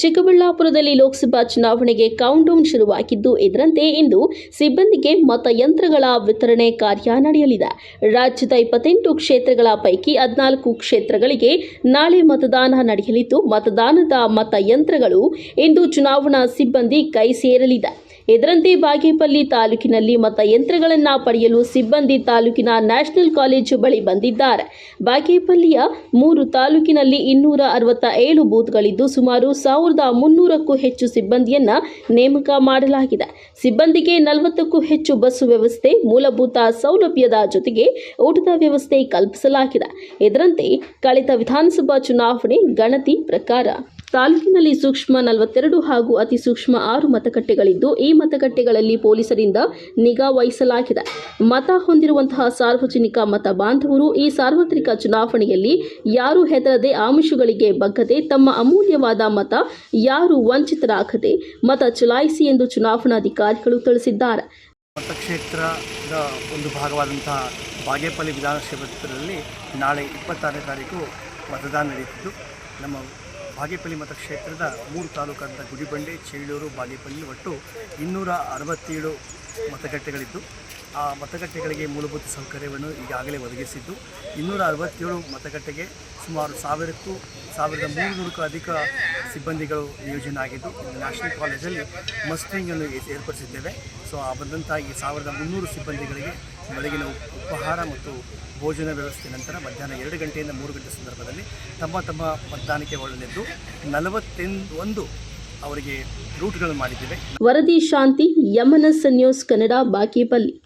ಚಿಕ್ಕಬಳ್ಳಾಪುರದಲ್ಲಿ ಲೋಕಸಭಾ ಚುನಾವಣೆಗೆ ಕೌಂಟ್ಡೌನ್ ಶುರುವಾಗಿದ್ದು, ಇದರಂತೆ ಇಂದು ಸಿಬ್ಬಂದಿಗೆ ಮತಯಂತ್ರಗಳ ವಿತರಣೆ ಕಾರ್ಯ ನಡೆಯಲಿದೆ. ರಾಜ್ಯದ ಇಪ್ಪತ್ತೆಂಟು ಕ್ಷೇತ್ರಗಳ ಪೈಕಿ ಹದಿನಾಲ್ಕು ಕ್ಷೇತ್ರಗಳಿಗೆ ನಾಳೆ ಮತದಾನ ನಡೆಯಲಿದ್ದು, ಮತದಾನದ ಮತಯಂತ್ರಗಳು ಇಂದು ಚುನಾವಣಾ ಸಿಬ್ಬಂದಿ ಕೈ ಸೇರಲಿದೆ. ಇದರಂತೆ ಬಾಗೇಪಲ್ಲಿ ತಾಲೂಕಿನಲ್ಲಿ ಮತಯಂತ್ರಗಳನ್ನು ಪಡೆಯಲು ಸಿಬ್ಬಂದಿ ತಾಲೂಕಿನ ನ್ಯಾಷನಲ್ ಕಾಲೇಜು ಬಳಿ ಬಂದಿದ್ದಾರೆ. ಬಾಗೇಪಲ್ಲಿಯ ಮೂರು ತಾಲೂಕಿನಲ್ಲಿ ಇನ್ನೂರ ಅರವತ್ತ ಏಳು ಬೂತ್ಗಳಿದ್ದು ಸುಮಾರು ಸಾವಿರದ ಮುನ್ನೂರಕ್ಕೂ ಹೆಚ್ಚು ಸಿಬ್ಬಂದಿಯನ್ನ ನೇಮಕ ಮಾಡಲಾಗಿದೆ. ಸಿಬ್ಬಂದಿಗೆ ನಲವತ್ತಕ್ಕೂ ಹೆಚ್ಚು ಬಸ್ ವ್ಯವಸ್ಥೆ, ಮೂಲಭೂತ ಸೌಲಭ್ಯದ ಜೊತೆಗೆ ಊಟದ ವ್ಯವಸ್ಥೆ ಕಲ್ಪಿಸಲಾಗಿದೆ. ಇದರಂತೆ ಕಳೆದ ವಿಧಾನಸಭಾ ಚುನಾವಣೆ ಗಣತಿ ಪ್ರಕಾರ ತಾಲೂಕಿನಲ್ಲಿ ಸೂಕ್ಷ್ಮ ನಲವತ್ತೆರಡು ಹಾಗೂ ಅತಿ ಸೂಕ್ಷ್ಮ ಆರು ಮತಗಟ್ಟೆಗಳಿದ್ದು, ಈ ಮತಗಟ್ಟೆಗಳಲ್ಲಿ ಪೊಲೀಸರಿಂದ ನಿಗಾ ವಹಿಸಲಾಗಿದೆ. ಮತ ಹೊಂದಿರುವಂತಹ ಸಾರ್ವಜನಿಕ ಮತ ಬಾಂಧವರು ಈ ಸಾರ್ವತ್ರಿಕ ಚುನಾವಣೆಯಲ್ಲಿ ಯಾರು ಹೆದರದೆ ಆಮಿಷಗಳಿಗೆ ಬಗ್ಗದೆ ತಮ್ಮ ಅಮೂಲ್ಯವಾದ ಮತ ಯಾರು ವಂಚಿತರಾಗದೆ ಮತ ಚಲಾಯಿಸಿ ಎಂದು ಚುನಾವಣಾಧಿಕಾರಿಗಳು ತಿಳಿಸಿದ್ದಾರೆ. ಮತಕ್ಷೇತ್ರದ ಒಂದು ಭಾಗವಾದಂತಹ ಬಾಗೇಪಲ್ಲಿ ವಿಧಾನಸಭಾ ನಾಳೆ ಇಪ್ಪತ್ತಾರನೇ ತಾರೀಕು ಮತದಾನ ನಡೆಯುತ್ತಿದ್ದು, ನಮ್ಮ ಬಾಗೇಪಲ್ಲಿ ಮತಕ್ಷೇತ್ರದ ಮೂರು ತಾಲೂಕಾದ ಗುಡಿಬಂಡೆ ಚೇಳೂರು ಬಾಗೇಪಲ್ಲಿ ಒಟ್ಟು ಇನ್ನೂರ ಅರವತ್ತೇಳು ಮತಗಟ್ಟೆಗಳಿದ್ದು, ಆ ಮತಗಟ್ಟೆಗಳಿಗೆ ಮೂಲಭೂತ ಸೌಕರ್ಯವನ್ನು ಈಗಾಗಲೇ ಒದಗಿಸಿದ್ದು, ಇನ್ನೂರ ಅರವತ್ತೇಳು ಮತಗಟ್ಟೆಗೆ ಸುಮಾರು ಸಾವಿರಕ್ಕೂ, ಸಾವಿರದ ಮೂರುನೂರಕ್ಕೂ ಅಧಿಕ ಸಿಬ್ಬಂದಿಗಳು ನಿಯೋಜನೆ ಆಗಿದ್ದು ನ್ಯಾಷನಲ್ ಕಾಲೇಜಲ್ಲಿ ಮಸ್ಟಿಂಗನ್ನು ಏರ್ಪಡಿಸಿದ್ದೇವೆ. ಸೊ, ಆ ಬಂದಂಥ ಈ ಸಾವಿರದ ಮುನ್ನೂರು ಸಿಬ್ಬಂದಿಗಳಿಗೆ ಬೆಳಗಿನ ಉಪಹಾರ ಮತ್ತು ಭೋಜನ ವ್ಯವಸ್ಥೆ ನಂತರ ಮಧ್ಯಾಹ್ನ ಎರಡು ಗಂಟೆಯಿಂದ ಮೂರು ಗಂಟೆ ಸಂದರ್ಭದಲ್ಲಿ ತಮ್ಮ ತಮ್ಮ ಮತದಾನಕ್ಕೆ ಒಳನೆದ್ದು ನಲವತ್ತೆಂದು ಒಂದು ಅವರಿಗೆ ರೂಟ್ಗಳನ್ನು ಮಾಡಿದ್ದೇವೆ. ವರದಿ ಶಾಂತಿ, ಯಮನಸ್ ನ್ಯೂಸ್ ಕನ್ನಡ ಬಾಗೇಪಲ್ಲಿ